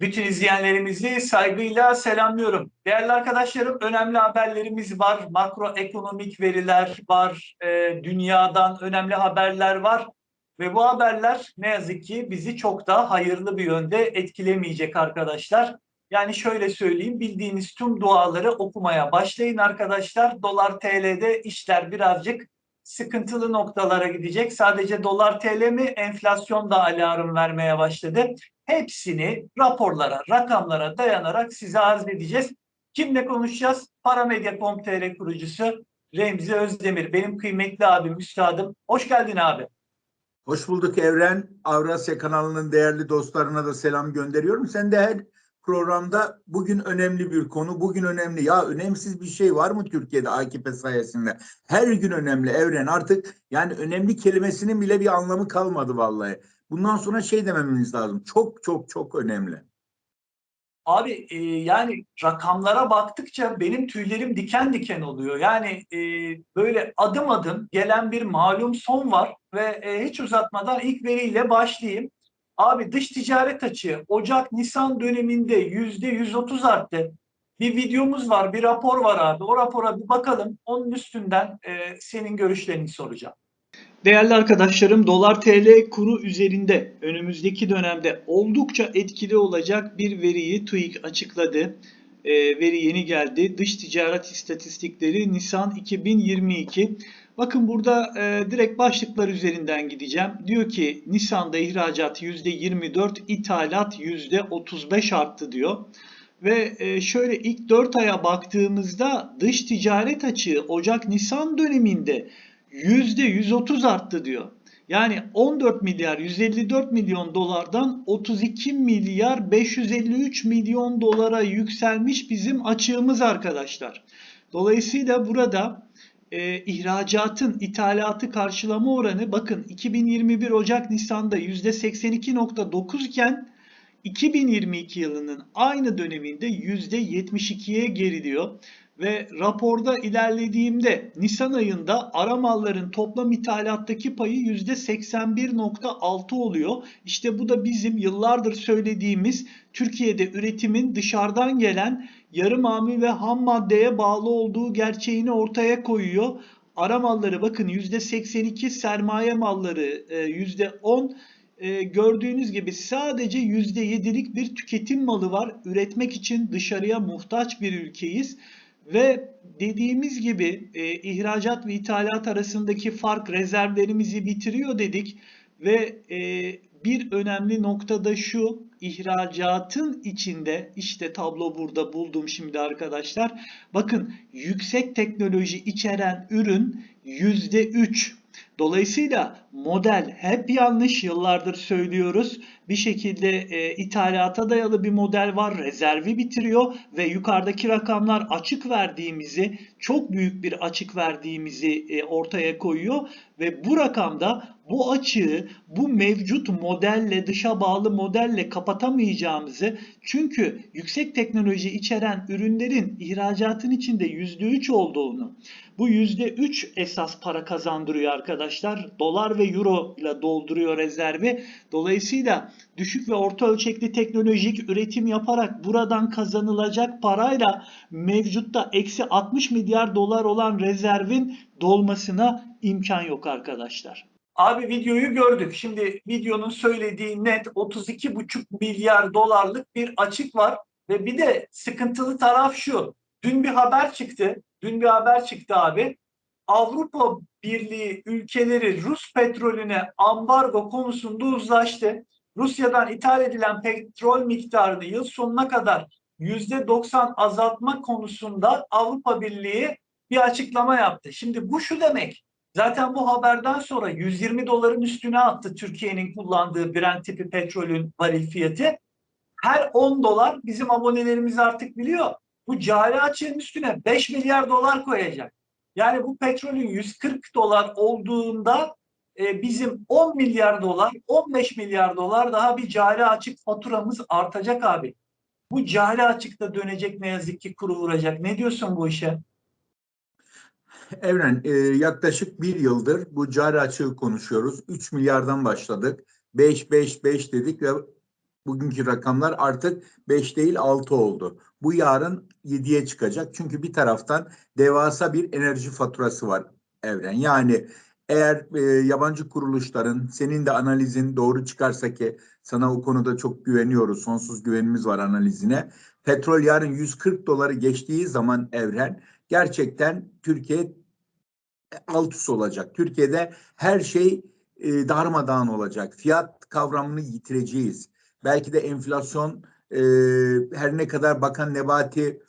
Bütün izleyenlerimizi saygıyla selamlıyorum. Değerli arkadaşlarım, önemli haberlerimiz var. Makroekonomik veriler var. e, dünyadan önemli haberler var. Ve bu haberler ne yazık ki bizi çok daha hayırlı bir yönde etkilemeyecek arkadaşlar. Yani şöyle söyleyeyim, bildiğiniz tüm duaları okumaya başlayın arkadaşlar. Dolar TL'de işler birazcık sıkıntılı noktalara gidecek. Sadece dolar TL mi enflasyon da alarm vermeye başladı. Hepsini raporlara, rakamlara dayanarak size arz edeceğiz. Kimle konuşacağız? Paramedya.com.tr kurucusu Remzi Özdemir. Benim kıymetli abim, üstadım. Hoş geldin abi. Hoş bulduk Evren. Avrasya kanalının değerli dostlarına da selam gönderiyorum. Sen de her programda bugün önemli bir konu, bugün önemli. Ya önemsiz bir şey var mı Türkiye'de AKP sayesinde? Her gün önemli Evren. Artık yani önemli kelimesinin bile bir anlamı kalmadı vallahi. Bundan sonra şey dememiz lazım. Çok çok çok önemli. Abi e, yani rakamlara baktıkça benim tüylerim diken diken oluyor. Yani e, böyle adım adım gelen bir malum son var ve e, hiç uzatmadan ilk veriyle başlayayım. Abi dış ticaret açığı Ocak-Nisan döneminde yüzde 130 arttı. Bir videomuz var, bir rapor var abi. O rapora bir bakalım. Onun üstünden e, senin görüşlerini soracağım. Değerli arkadaşlarım dolar TL kuru üzerinde önümüzdeki dönemde oldukça etkili olacak bir veriyi TÜİK açıkladı. Ee, veri yeni geldi. Dış ticaret istatistikleri Nisan 2022. Bakın burada e, direkt başlıklar üzerinden gideceğim. Diyor ki Nisan'da ihracat %24, ithalat %35 arttı diyor. Ve e, şöyle ilk 4 aya baktığımızda dış ticaret açığı Ocak-Nisan döneminde %130 arttı diyor. Yani 14 milyar 154 milyon dolardan 32 milyar 553 milyon dolara yükselmiş bizim açığımız arkadaşlar. Dolayısıyla burada e, ihracatın ithalatı karşılama oranı bakın 2021 Ocak Nisan'da %82.9 iken 2022 yılının aynı döneminde %72'ye geriliyor. Ve raporda ilerlediğimde Nisan ayında ara malların toplam ithalattaki payı %81.6 oluyor. İşte bu da bizim yıllardır söylediğimiz Türkiye'de üretimin dışarıdan gelen yarı mamul ve ham maddeye bağlı olduğu gerçeğini ortaya koyuyor. Ara malları bakın %82 sermaye malları e, %10 e, gördüğünüz gibi sadece %7'lik bir tüketim malı var. Üretmek için dışarıya muhtaç bir ülkeyiz. Ve dediğimiz gibi e, ihracat ve ithalat arasındaki fark rezervlerimizi bitiriyor dedik ve e, bir önemli nokta da şu ihracatın içinde işte tablo burada buldum şimdi arkadaşlar. Bakın yüksek teknoloji içeren ürün %3 Dolayısıyla model hep yanlış yıllardır söylüyoruz. Bir şekilde e, ithalata dayalı bir model var. Rezervi bitiriyor ve yukarıdaki rakamlar açık verdiğimizi, çok büyük bir açık verdiğimizi e, ortaya koyuyor ve bu rakamda bu açığı bu mevcut modelle dışa bağlı modelle kapatamayacağımızı çünkü yüksek teknoloji içeren ürünlerin ihracatın içinde %3 olduğunu bu %3 esas para kazandırıyor arkadaşlar. Dolar ve euro ile dolduruyor rezervi. Dolayısıyla düşük ve orta ölçekli teknolojik üretim yaparak buradan kazanılacak parayla mevcutta eksi 60 milyar dolar olan rezervin dolmasına imkan yok arkadaşlar. Abi videoyu gördük. Şimdi videonun söylediği net 32,5 milyar dolarlık bir açık var. Ve bir de sıkıntılı taraf şu. Dün bir haber çıktı. Dün bir haber çıktı abi. Avrupa Birliği ülkeleri Rus petrolüne ambargo konusunda uzlaştı. Rusya'dan ithal edilen petrol miktarını yıl sonuna kadar %90 azaltma konusunda Avrupa Birliği bir açıklama yaptı. Şimdi bu şu demek. Zaten bu haberden sonra 120 doların üstüne attı Türkiye'nin kullandığı Brent tipi petrolün varil fiyatı. Her 10 dolar bizim abonelerimiz artık biliyor. Bu cari açığın üstüne 5 milyar dolar koyacak. Yani bu petrolün 140 dolar olduğunda e, bizim 10 milyar dolar, 15 milyar dolar daha bir cari açık faturamız artacak abi. Bu cari açıkta dönecek ne yazık ki kuru vuracak. Ne diyorsun bu işe? Evren e, yaklaşık bir yıldır bu cari açığı konuşuyoruz. 3 milyardan başladık. 5 5 5 dedik ve bugünkü rakamlar artık 5 değil 6 oldu. Bu yarın 7'ye çıkacak. Çünkü bir taraftan devasa bir enerji faturası var evren. Yani eğer e, yabancı kuruluşların senin de analizin doğru çıkarsa ki sana o konuda çok güveniyoruz. Sonsuz güvenimiz var analizine. Petrol yarın 140 doları geçtiği zaman evren gerçekten Türkiye alt üst olacak. Türkiye'de her şey e, darmadağın olacak. Fiyat kavramını yitireceğiz. Belki de enflasyon e, her ne kadar Bakan Nebati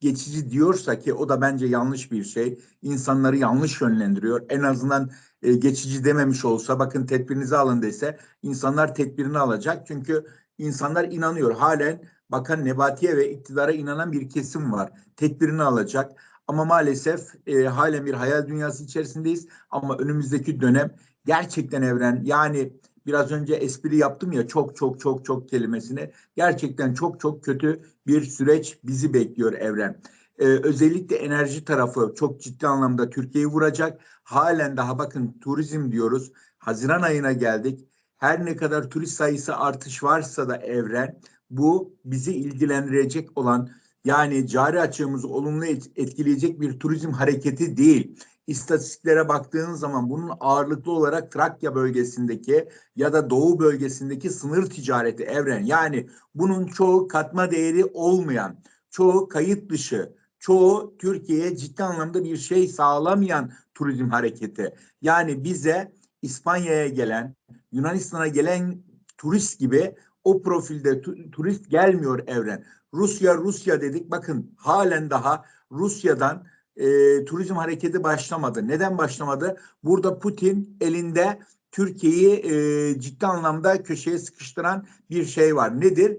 geçici diyorsa ki o da bence yanlış bir şey. İnsanları yanlış yönlendiriyor. En azından e, geçici dememiş olsa bakın tedbirinizi alın dese insanlar tedbirini alacak. Çünkü insanlar inanıyor. Halen Bakan Nebati'ye ve iktidara inanan bir kesim var. Tedbirini alacak. Ama maalesef e, halen bir hayal dünyası içerisindeyiz. Ama önümüzdeki dönem gerçekten evren yani biraz önce espri yaptım ya çok çok çok çok kelimesini gerçekten çok çok kötü bir süreç bizi bekliyor evren. Ee, özellikle enerji tarafı çok ciddi anlamda Türkiye'yi vuracak. Halen daha bakın turizm diyoruz. Haziran ayına geldik. Her ne kadar turist sayısı artış varsa da evren bu bizi ilgilendirecek olan yani cari açığımızı olumlu et- etkileyecek bir turizm hareketi değil. İstatistiklere baktığın zaman bunun ağırlıklı olarak Trakya bölgesindeki ya da Doğu bölgesindeki sınır ticareti evren. Yani bunun çoğu katma değeri olmayan, çoğu kayıt dışı, çoğu Türkiye'ye ciddi anlamda bir şey sağlamayan turizm hareketi. Yani bize İspanya'ya gelen, Yunanistan'a gelen turist gibi o profilde tu- turist gelmiyor evren. Rusya Rusya dedik. Bakın halen daha Rusya'dan e, turizm hareketi başlamadı. Neden başlamadı? Burada Putin elinde Türkiye'yi e, ciddi anlamda köşeye sıkıştıran bir şey var. Nedir?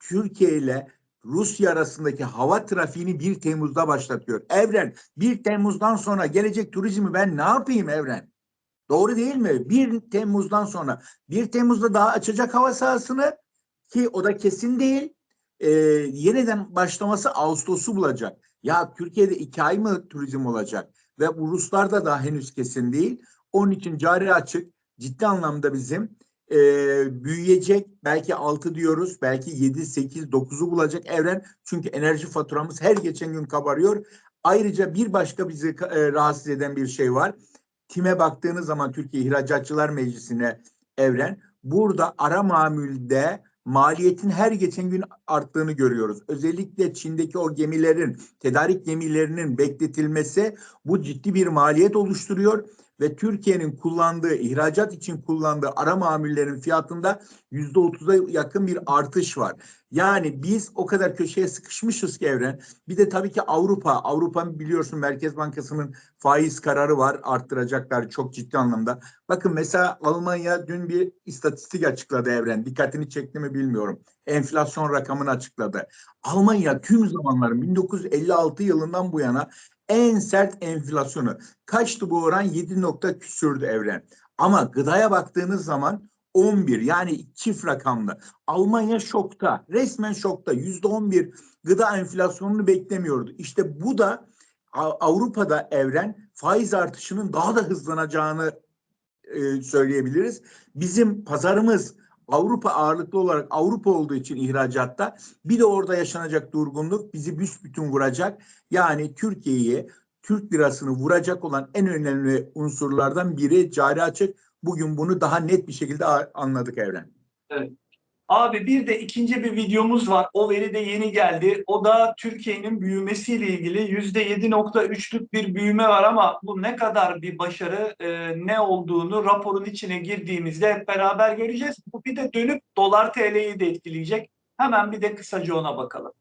Türkiye ile Rusya arasındaki hava trafiğini 1 Temmuz'da başlatıyor. Evren 1 Temmuz'dan sonra gelecek turizmi ben ne yapayım Evren? Doğru değil mi? 1 Temmuz'dan sonra 1 Temmuz'da daha açacak hava sahasını ki o da kesin değil. Ee, yeniden başlaması Ağustos'u bulacak. Ya Türkiye'de iki ay mı turizm olacak? Ve bu Ruslarda da henüz kesin değil. Onun için cari açık ciddi anlamda bizim e, büyüyecek. Belki 6 diyoruz. Belki 7, 8, 9'u bulacak evren. Çünkü enerji faturamız her geçen gün kabarıyor. Ayrıca bir başka bizi e, rahatsız eden bir şey var. TİM'e baktığınız zaman Türkiye İhracatçılar Meclisi'ne evren. Burada ara mamülde maliyetin her geçen gün arttığını görüyoruz. Özellikle Çin'deki o gemilerin, tedarik gemilerinin bekletilmesi bu ciddi bir maliyet oluşturuyor ve Türkiye'nin kullandığı, ihracat için kullandığı ara mamullerin fiyatında yüzde otuza yakın bir artış var. Yani biz o kadar köşeye sıkışmışız ki evren. Bir de tabii ki Avrupa. Avrupa biliyorsun Merkez Bankası'nın faiz kararı var. Arttıracaklar çok ciddi anlamda. Bakın mesela Almanya dün bir istatistik açıkladı evren. Dikkatini çekti mi bilmiyorum. Enflasyon rakamını açıkladı. Almanya tüm zamanların 1956 yılından bu yana en sert enflasyonu. Kaçtı bu oran? 7 nokta küsürdü evren. Ama gıdaya baktığınız zaman 11 yani çift rakamlı. Almanya şokta. Resmen şokta. Yüzde 11 gıda enflasyonunu beklemiyordu. İşte bu da Avrupa'da evren faiz artışının daha da hızlanacağını e, söyleyebiliriz. Bizim pazarımız Avrupa ağırlıklı olarak Avrupa olduğu için ihracatta bir de orada yaşanacak durgunluk bizi büsbütün vuracak. Yani Türkiye'yi Türk lirasını vuracak olan en önemli unsurlardan biri cari açık. Bugün bunu daha net bir şekilde anladık Evren. Abi bir de ikinci bir videomuz var. O veri de yeni geldi. O da Türkiye'nin büyümesiyle ilgili %7.3'lük bir büyüme var ama bu ne kadar bir başarı, e, ne olduğunu raporun içine girdiğimizde hep beraber göreceğiz. Bu bir de dönüp dolar TL'yi de etkileyecek. Hemen bir de kısaca ona bakalım.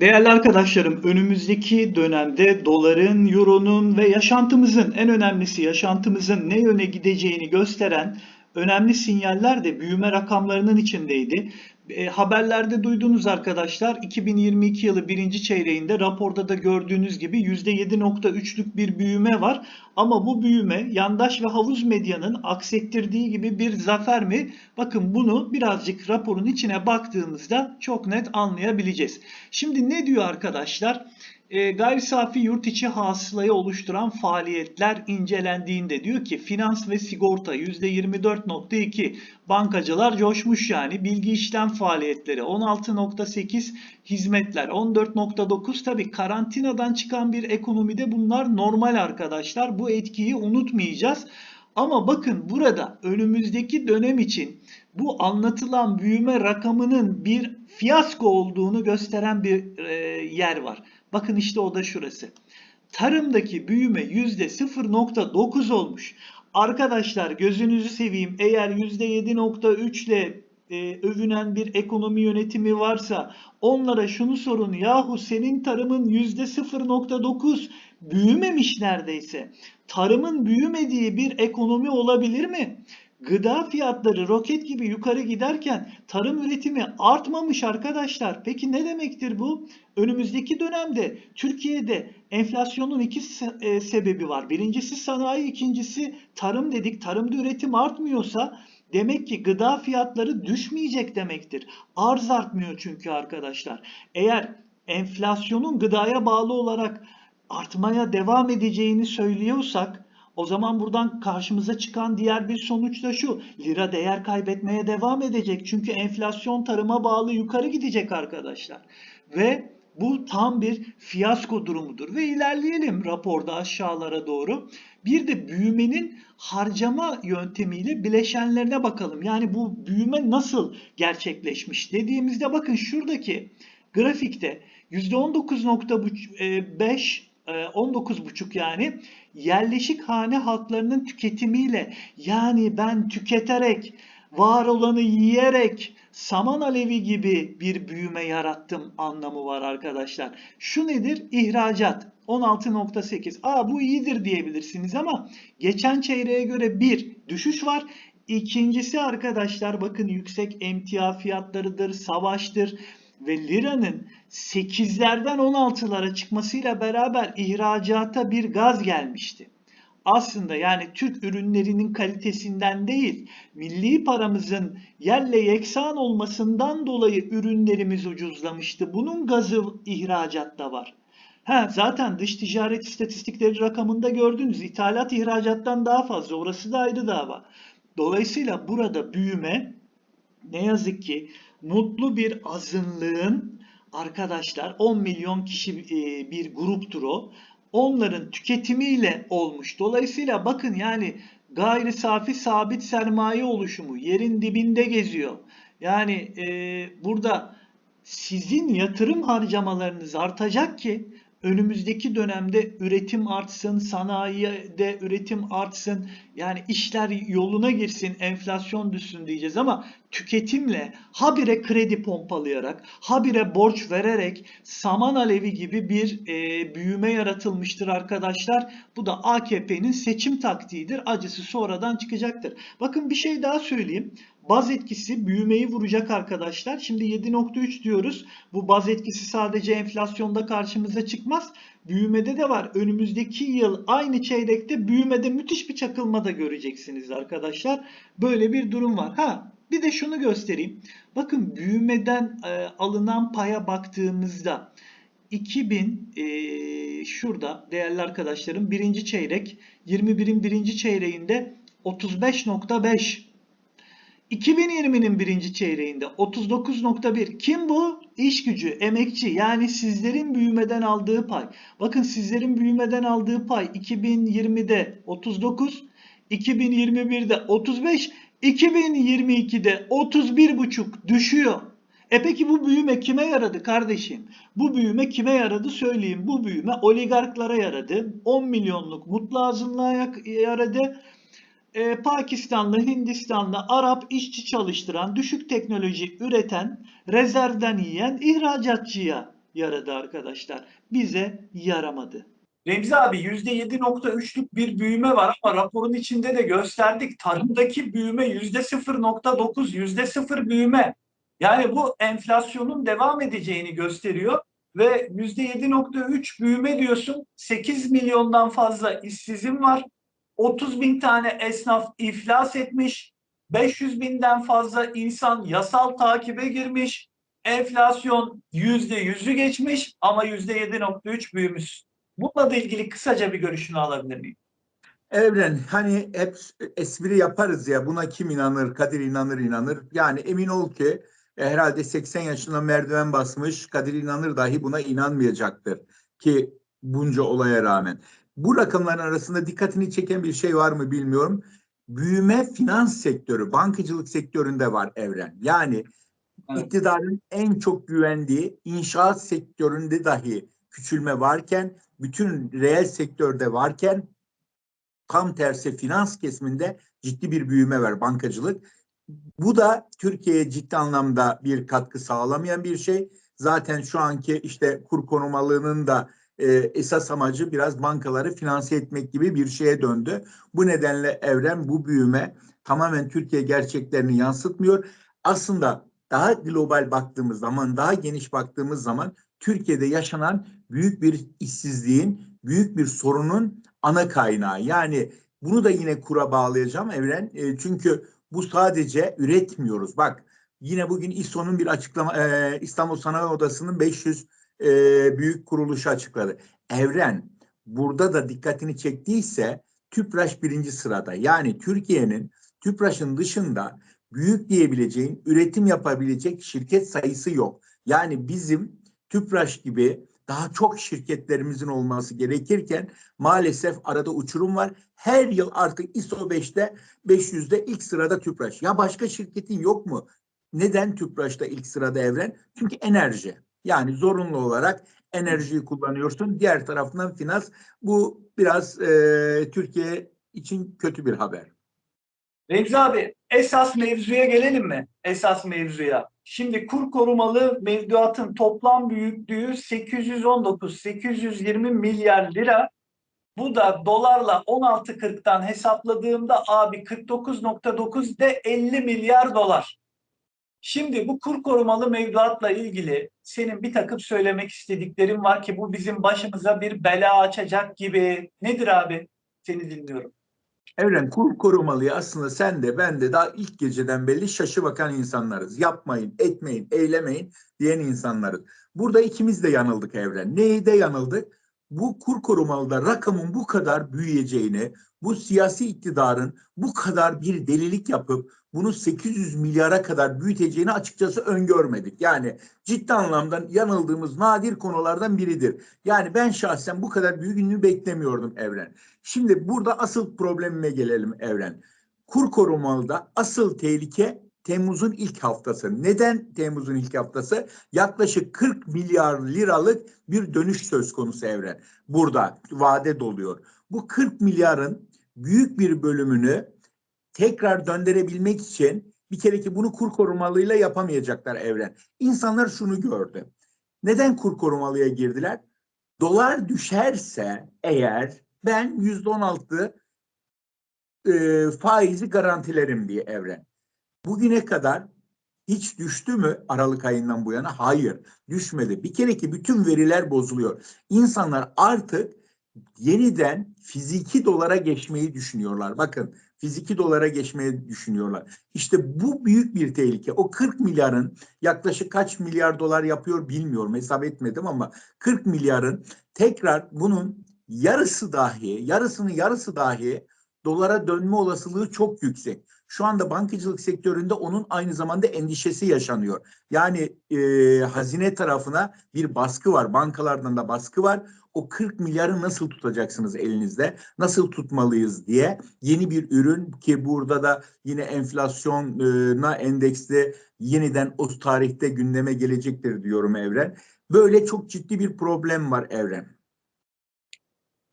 Değerli arkadaşlarım, önümüzdeki dönemde doların, euronun ve yaşantımızın, en önemlisi yaşantımızın ne yöne gideceğini gösteren önemli sinyaller de büyüme rakamlarının içindeydi. E, haberlerde duyduğunuz arkadaşlar 2022 yılı birinci çeyreğinde raporda da gördüğünüz gibi %7.3'lük bir büyüme var. Ama bu büyüme yandaş ve havuz medyanın aksettirdiği gibi bir zafer mi? Bakın bunu birazcık raporun içine baktığımızda çok net anlayabileceğiz. Şimdi ne diyor arkadaşlar? E, gayri safi yurt içi hasılayı oluşturan faaliyetler incelendiğinde diyor ki finans ve sigorta %24.2 bankacılar coşmuş yani. Bilgi işlem faaliyetleri 16.8 hizmetler 14.9 tabi karantinadan çıkan bir ekonomide bunlar normal arkadaşlar. Bu etkiyi unutmayacağız. Ama bakın burada önümüzdeki dönem için bu anlatılan büyüme rakamının bir fiyasko olduğunu gösteren bir e, yer var. Bakın işte o da şurası. Tarımdaki büyüme %0.9 olmuş. Arkadaşlar gözünüzü seveyim eğer %7.3 ile e, övünen bir ekonomi yönetimi varsa onlara şunu sorun yahu senin tarımın %0.9 büyümemiş neredeyse. Tarımın büyümediği bir ekonomi olabilir mi? Gıda fiyatları roket gibi yukarı giderken tarım üretimi artmamış arkadaşlar. Peki ne demektir bu? Önümüzdeki dönemde Türkiye'de enflasyonun iki se- e, sebebi var. Birincisi sanayi, ikincisi tarım dedik. Tarımda üretim artmıyorsa demek ki gıda fiyatları düşmeyecek demektir. Arz artmıyor çünkü arkadaşlar. Eğer enflasyonun gıdaya bağlı olarak artmaya devam edeceğini söylüyorsak o zaman buradan karşımıza çıkan diğer bir sonuç da şu. Lira değer kaybetmeye devam edecek. Çünkü enflasyon tarıma bağlı yukarı gidecek arkadaşlar. Ve bu tam bir fiyasko durumudur. Ve ilerleyelim raporda aşağılara doğru. Bir de büyümenin harcama yöntemiyle bileşenlerine bakalım. Yani bu büyüme nasıl gerçekleşmiş dediğimizde bakın şuradaki grafikte %19.5 19,5 yani yerleşik hane halklarının tüketimiyle yani ben tüketerek var olanı yiyerek saman alevi gibi bir büyüme yarattım anlamı var arkadaşlar. Şu nedir? İhracat 16.8. Aa bu iyidir diyebilirsiniz ama geçen çeyreğe göre bir düşüş var. İkincisi arkadaşlar bakın yüksek emtia fiyatlarıdır, savaştır ve liranın 8'lerden 16'lara çıkmasıyla beraber ihracata bir gaz gelmişti. Aslında yani Türk ürünlerinin kalitesinden değil, milli paramızın yerle yeksan olmasından dolayı ürünlerimiz ucuzlamıştı. Bunun gazı ihracatta var. Ha, zaten dış ticaret istatistikleri rakamında gördünüz. İthalat ihracattan daha fazla. Orası da ayrı dava. Dolayısıyla burada büyüme ne yazık ki mutlu bir azınlığın arkadaşlar 10 milyon kişi e, bir gruptur o. Onların tüketimiyle olmuş. Dolayısıyla bakın yani gayri safi sabit sermaye oluşumu yerin dibinde geziyor. Yani e, burada sizin yatırım harcamalarınız artacak ki önümüzdeki dönemde üretim artsın, sanayide üretim artsın, yani işler yoluna girsin, enflasyon düşsün diyeceğiz ama tüketimle habire kredi pompalayarak, habire borç vererek saman alevi gibi bir e, büyüme yaratılmıştır arkadaşlar. Bu da AKP'nin seçim taktiğidir. Acısı sonradan çıkacaktır. Bakın bir şey daha söyleyeyim. Baz etkisi büyümeyi vuracak arkadaşlar. Şimdi 7.3 diyoruz. Bu baz etkisi sadece enflasyonda karşımıza çıkmaz. Büyümede de var. Önümüzdeki yıl aynı çeyrekte büyümede müthiş bir çakılma da göreceksiniz arkadaşlar. Böyle bir durum var. Ha bir de şunu göstereyim. Bakın büyümeden e, alınan paya baktığımızda 2000 e, şurada değerli arkadaşlarım birinci çeyrek 21'in birinci çeyreğinde 35.5 2020'nin birinci çeyreğinde 39.1. Kim bu? İş gücü, emekçi yani sizlerin büyümeden aldığı pay. Bakın sizlerin büyümeden aldığı pay 2020'de 39, 2021'de 35, 2022'de 31,5 düşüyor. E peki bu büyüme kime yaradı kardeşim? Bu büyüme kime yaradı söyleyeyim. Bu büyüme oligarklara yaradı. 10 milyonluk mutlu azınlığa yaradı e, Pakistanlı, Hindistanlı, Arap işçi çalıştıran, düşük teknoloji üreten, rezervden yiyen ihracatçıya yaradı arkadaşlar. Bize yaramadı. Remzi abi %7.3'lük bir büyüme var ama raporun içinde de gösterdik. Tarımdaki büyüme %0.9, %0 büyüme. Yani bu enflasyonun devam edeceğini gösteriyor ve %7.3 büyüme diyorsun. 8 milyondan fazla işsizim var. 30 bin tane esnaf iflas etmiş. 500 binden fazla insan yasal takibe girmiş. enflasyon yüzde yüzü geçmiş ama yüzde 7.3 büyümüş. Bununla da ilgili kısaca bir görüşünü alabilir miyim? Evren hani hep espri yaparız ya buna kim inanır Kadir inanır inanır yani emin ol ki e, herhalde 80 yaşına merdiven basmış Kadir inanır dahi buna inanmayacaktır ki bunca olaya rağmen. Bu rakamların arasında dikkatini çeken bir şey var mı bilmiyorum. Büyüme finans sektörü, bankacılık sektöründe var Evren. Yani Evet. iktidarın en çok güvendiği inşaat sektöründe dahi küçülme varken, bütün reel sektörde varken tam tersi finans kesiminde ciddi bir büyüme var bankacılık. Bu da Türkiye'ye ciddi anlamda bir katkı sağlamayan bir şey. Zaten şu anki işte kur korumalılığının da e, esas amacı biraz bankaları finanse etmek gibi bir şeye döndü. Bu nedenle evren bu büyüme tamamen Türkiye gerçeklerini yansıtmıyor. Aslında daha global baktığımız zaman, daha geniş baktığımız zaman Türkiye'de yaşanan büyük bir işsizliğin, büyük bir sorunun ana kaynağı. Yani bunu da yine kura bağlayacağım Evren. E, çünkü bu sadece üretmiyoruz. Bak yine bugün İSO'nun bir açıklama e, İstanbul Sanayi Odası'nın 500 e, büyük kuruluşu açıkladı. Evren burada da dikkatini çektiyse TÜPRAŞ birinci sırada. Yani Türkiye'nin TÜPRAŞ'ın dışında büyük diyebileceğin üretim yapabilecek şirket sayısı yok. Yani bizim TÜPRAŞ gibi daha çok şirketlerimizin olması gerekirken maalesef arada uçurum var. Her yıl artık ISO 5'te 500'de ilk sırada TÜPRAŞ. Ya başka şirketin yok mu? Neden TÜPRAŞ'ta ilk sırada evren? Çünkü enerji. Yani zorunlu olarak enerjiyi kullanıyorsun. Diğer tarafından finans. Bu biraz e, Türkiye için kötü bir haber. Remzi abi esas mevzuya gelelim mi? Esas mevzuya. Şimdi kur korumalı mevduatın toplam büyüklüğü 819-820 milyar lira. Bu da dolarla 16.40'tan hesapladığımda abi 49.9 de 50 milyar dolar. Şimdi bu kur korumalı mevduatla ilgili senin bir takım söylemek istediklerin var ki bu bizim başımıza bir bela açacak gibi. Nedir abi? Seni dinliyorum. Evren kur korumalıya aslında sen de ben de daha ilk geceden belli şaşı bakan insanlarız. Yapmayın, etmeyin, eylemeyin diyen insanlarız. Burada ikimiz de yanıldık Evren. Neyde yanıldık? Bu kur korumalıda rakamın bu kadar büyüyeceğini, bu siyasi iktidarın bu kadar bir delilik yapıp bunu 800 milyara kadar büyüteceğini açıkçası öngörmedik. Yani ciddi anlamda yanıldığımız nadir konulardan biridir. Yani ben şahsen bu kadar büyüklüğünü beklemiyordum Evren. Şimdi burada asıl problemime gelelim Evren. Kur korumalıda asıl tehlike Temmuz'un ilk haftası. Neden Temmuz'un ilk haftası? Yaklaşık 40 milyar liralık bir dönüş söz konusu Evren. Burada vade doluyor. Bu 40 milyarın büyük bir bölümünü tekrar döndürebilmek için bir kere ki bunu kur korumalıyla yapamayacaklar Evren. İnsanlar şunu gördü. Neden kur korumalıya girdiler? Dolar düşerse eğer ben yüzde on altı faizi garantilerim diye Evren. Bugüne kadar hiç düştü mü Aralık ayından bu yana? Hayır, düşmedi. Bir kere ki bütün veriler bozuluyor. İnsanlar artık yeniden fiziki dolara geçmeyi düşünüyorlar. Bakın fiziki dolara geçmeyi düşünüyorlar. İşte bu büyük bir tehlike. O 40 milyarın yaklaşık kaç milyar dolar yapıyor bilmiyorum. Hesap etmedim ama 40 milyarın tekrar bunun yarısı dahi, yarısının yarısı dahi dolara dönme olasılığı çok yüksek. Şu anda bankacılık sektöründe onun aynı zamanda endişesi yaşanıyor. Yani e, hazine tarafına bir baskı var. Bankalardan da baskı var. O 40 milyarı nasıl tutacaksınız elinizde? Nasıl tutmalıyız diye yeni bir ürün ki burada da yine enflasyona endeksli yeniden o tarihte gündeme gelecektir diyorum Evren. Böyle çok ciddi bir problem var Evren.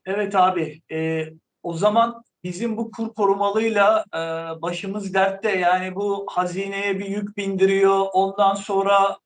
Evet abi. e, o zaman bizim bu kur korumalıyla e, başımız dertte. Yani bu hazineye bir yük bindiriyor. Ondan sonra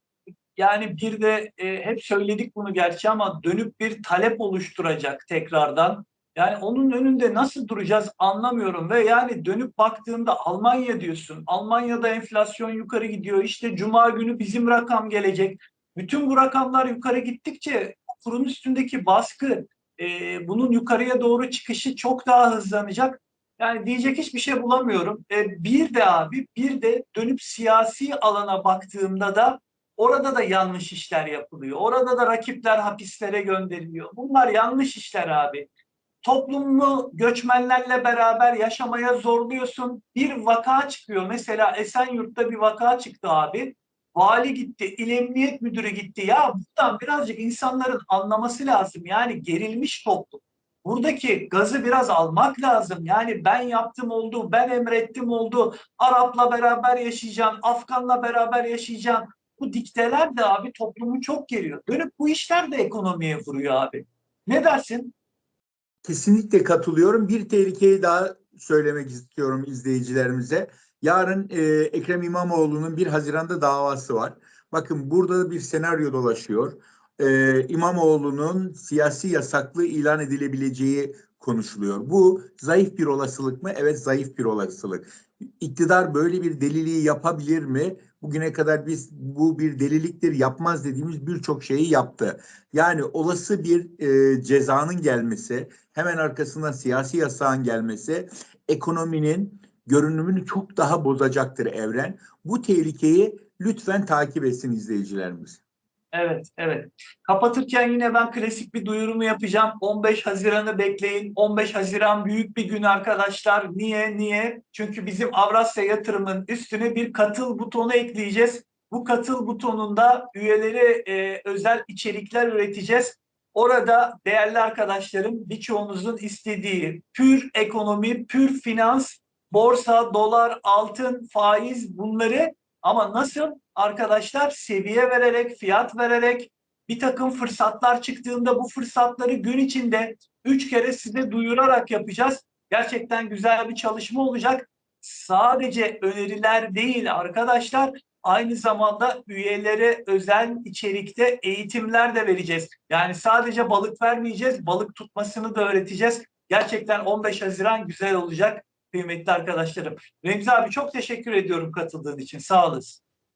yani bir de e, hep söyledik bunu gerçi ama dönüp bir talep oluşturacak tekrardan. Yani onun önünde nasıl duracağız anlamıyorum ve yani dönüp baktığında Almanya diyorsun. Almanya'da enflasyon yukarı gidiyor. İşte cuma günü bizim rakam gelecek. Bütün bu rakamlar yukarı gittikçe kurun üstündeki baskı e, bunun yukarıya doğru çıkışı çok daha hızlanacak. Yani diyecek hiçbir şey bulamıyorum. E, bir de abi bir de dönüp siyasi alana baktığımda da Orada da yanlış işler yapılıyor. Orada da rakipler hapislere gönderiliyor. Bunlar yanlış işler abi. Toplumu göçmenlerle beraber yaşamaya zorluyorsun. Bir vaka çıkıyor. Mesela Esenyurt'ta bir vaka çıktı abi. Vali gitti, il emniyet müdürü gitti. Ya buradan birazcık insanların anlaması lazım. Yani gerilmiş toplum. Buradaki gazı biraz almak lazım. Yani ben yaptım oldu, ben emrettim oldu. Arap'la beraber yaşayacağım, Afgan'la beraber yaşayacağım. Bu dikteler de abi toplumu çok geriyor. Dönüp bu işler de ekonomiye vuruyor abi. Ne dersin? Kesinlikle katılıyorum. Bir tehlikeyi daha söylemek istiyorum izleyicilerimize. Yarın e, Ekrem İmamoğlu'nun 1 Haziran'da davası var. Bakın burada bir senaryo dolaşıyor. E, İmamoğlu'nun siyasi yasaklı ilan edilebileceği konuşuluyor. Bu zayıf bir olasılık mı? Evet zayıf bir olasılık. İktidar böyle bir deliliği yapabilir mi? Bugüne kadar biz bu bir deliliktir yapmaz dediğimiz birçok şeyi yaptı. Yani olası bir e, cezanın gelmesi, hemen arkasından siyasi yasağın gelmesi ekonominin görünümünü çok daha bozacaktır evren. Bu tehlikeyi lütfen takip etsin izleyicilerimiz. Evet, evet. Kapatırken yine ben klasik bir duyurumu yapacağım. 15 Haziran'ı bekleyin. 15 Haziran büyük bir gün arkadaşlar. Niye? Niye? Çünkü bizim Avrasya yatırımın üstüne bir katıl butonu ekleyeceğiz. Bu katıl butonunda üyeleri e, özel içerikler üreteceğiz. Orada değerli arkadaşlarım birçoğunuzun istediği pür ekonomi, pür finans, borsa, dolar, altın, faiz bunları ama nasıl arkadaşlar seviye vererek, fiyat vererek bir takım fırsatlar çıktığında bu fırsatları gün içinde üç kere size duyurarak yapacağız. Gerçekten güzel bir çalışma olacak. Sadece öneriler değil arkadaşlar, aynı zamanda üyelere özel içerikte eğitimler de vereceğiz. Yani sadece balık vermeyeceğiz, balık tutmasını da öğreteceğiz. Gerçekten 15 Haziran güzel olacak kıymetli arkadaşlarım. Remzi abi çok teşekkür ediyorum katıldığın için. Sağ olasın.